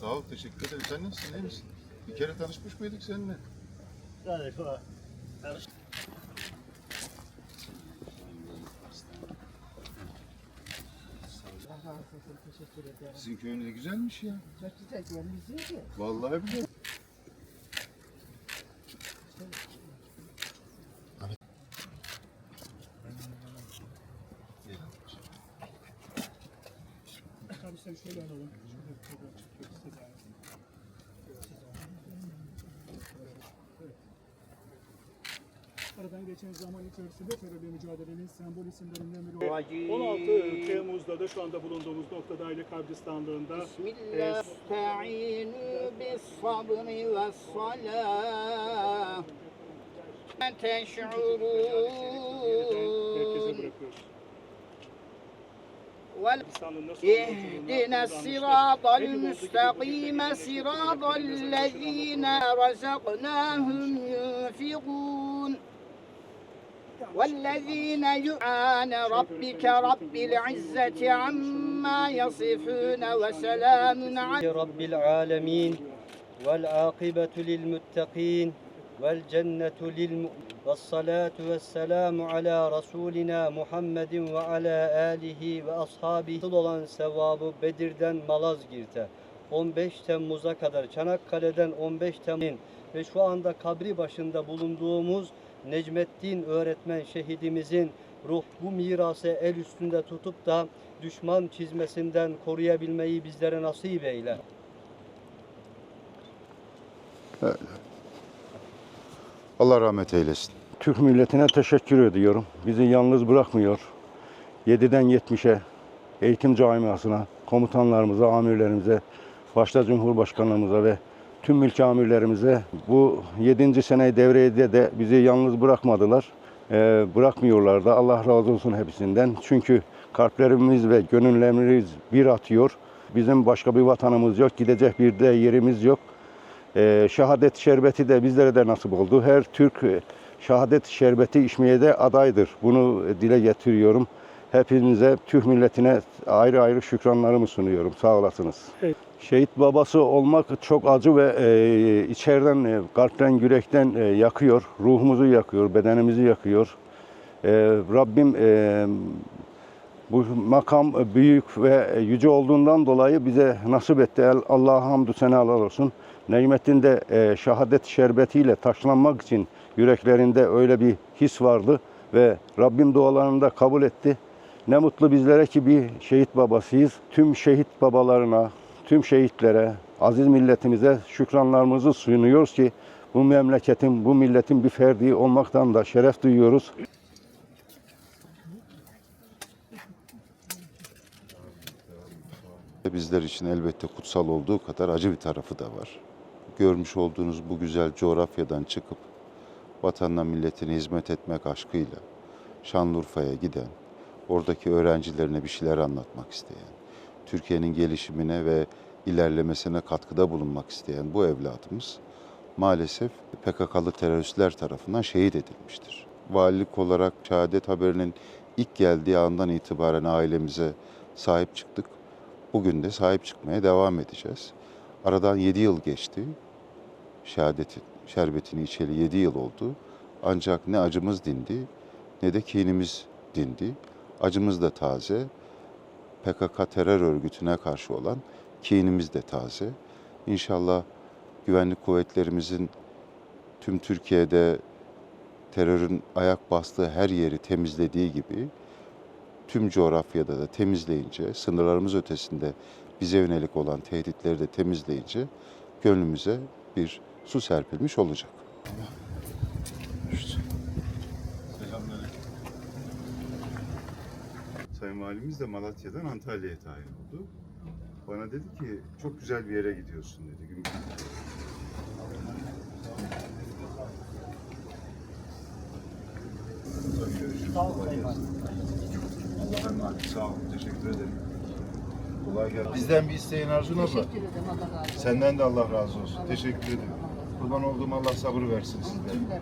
Sağ ol, teşekkür ederim. Sen nasılsın, iyi misin? Bir kere tanışmış mıydık seninle? Galiba. Teşekkür ederim. Sizin köyün ne güzelmiş ya. Çok güzel gelmişsin ki. Vallahi billahi. Kardeşler şöyle alalım. Şöyle bir fotoğraf çekiyoruz size. Aradan geçen zaman içerisinde terörle mücadelenin sembol isimlerinden biri olan 16 Temmuz'da da şu anda bulunduğumuz noktada Aile Kabristanlığı'nda Bismillah. Esta'inu bis sabri ve salah. merkeze Teş'urun. اهدنا الصراط المستقيم صراط الذين رزقناهم ينفقون. والذين يعان ربك رب العزة عما يصفون وسلام على رب العالمين والعاقبة للمتقين. والجنة للمؤمنين والصلاة والسلام على رسولنا Muhammed ve ala alihi ve ashabihi Asıl olan sevabı Bedir'den Malazgirt'e 15 Temmuz'a kadar Çanakkale'den 15 Temmuz ve şu anda kabri başında bulunduğumuz Necmettin öğretmen şehidimizin ruh bu mirası el üstünde tutup da düşman çizmesinden koruyabilmeyi bizlere nasip eyle. Allah rahmet eylesin. Türk milletine teşekkür ediyorum. Bizi yalnız bırakmıyor. 7'den 70'e eğitim camiasına, komutanlarımıza, amirlerimize, başta Cumhurbaşkanımıza ve tüm ülke amirlerimize bu 7. seneyi devrede de bizi yalnız bırakmadılar. Ee, bırakmıyorlar da Allah razı olsun hepsinden. Çünkü kalplerimiz ve gönüllerimiz bir atıyor. Bizim başka bir vatanımız yok, gidecek bir de yerimiz yok. Ee, şehadet şerbeti de bizlere de nasip oldu. Her Türk e, şehadet şerbeti içmeye de adaydır. Bunu dile getiriyorum. Hepinize, Türk milletine ayrı ayrı şükranlarımı sunuyorum. Sağ olasınız. Evet. Şehit babası olmak çok acı ve e, içeriden, e, kalpten, yürekten e, yakıyor. Ruhumuzu yakıyor, bedenimizi yakıyor. E, Rabbim e, bu makam büyük ve yüce olduğundan dolayı bize nasip etti. Allah'a hamdü senalar olsun. Necmettin de e, şehadet şerbetiyle taşlanmak için yüreklerinde öyle bir his vardı ve Rabbim dualarını da kabul etti. Ne mutlu bizlere ki bir şehit babasıyız. Tüm şehit babalarına, tüm şehitlere, aziz milletimize şükranlarımızı sunuyoruz ki bu memleketin, bu milletin bir ferdi olmaktan da şeref duyuyoruz. Bizler için elbette kutsal olduğu kadar acı bir tarafı da var. Görmüş olduğunuz bu güzel coğrafyadan çıkıp vatanına milletine hizmet etmek aşkıyla Şanlıurfa'ya giden, oradaki öğrencilerine bir şeyler anlatmak isteyen, Türkiye'nin gelişimine ve ilerlemesine katkıda bulunmak isteyen bu evladımız maalesef PKK'lı teröristler tarafından şehit edilmiştir. Valilik olarak şehadet haberinin ilk geldiği andan itibaren ailemize sahip çıktık. Bugün de sahip çıkmaya devam edeceğiz. Aradan 7 yıl geçti. Şehadetin, şerbetini içeli 7 yıl oldu. Ancak ne acımız dindi ne de kinimiz dindi. Acımız da taze. PKK terör örgütüne karşı olan kinimiz de taze. İnşallah güvenlik kuvvetlerimizin tüm Türkiye'de terörün ayak bastığı her yeri temizlediği gibi tüm coğrafyada da temizleyince, sınırlarımız ötesinde bize yönelik olan tehditleri de temizleyince gönlümüze bir su serpilmiş olacak. Sayın Valimiz de Malatya'dan Antalya'ya tayin oldu. Bana dedi ki çok güzel bir yere gidiyorsun dedi. Sağ. Allah'a emanet. Sağ olun. Teşekkür ederim. Kolay gelsin. Bizden bir isteğin arzun abla. Teşekkür ederim Allah razı olsun. Senden de Allah razı olsun. Teşekkür ederim. Kurban olduğum Allah sabır versin sizlere.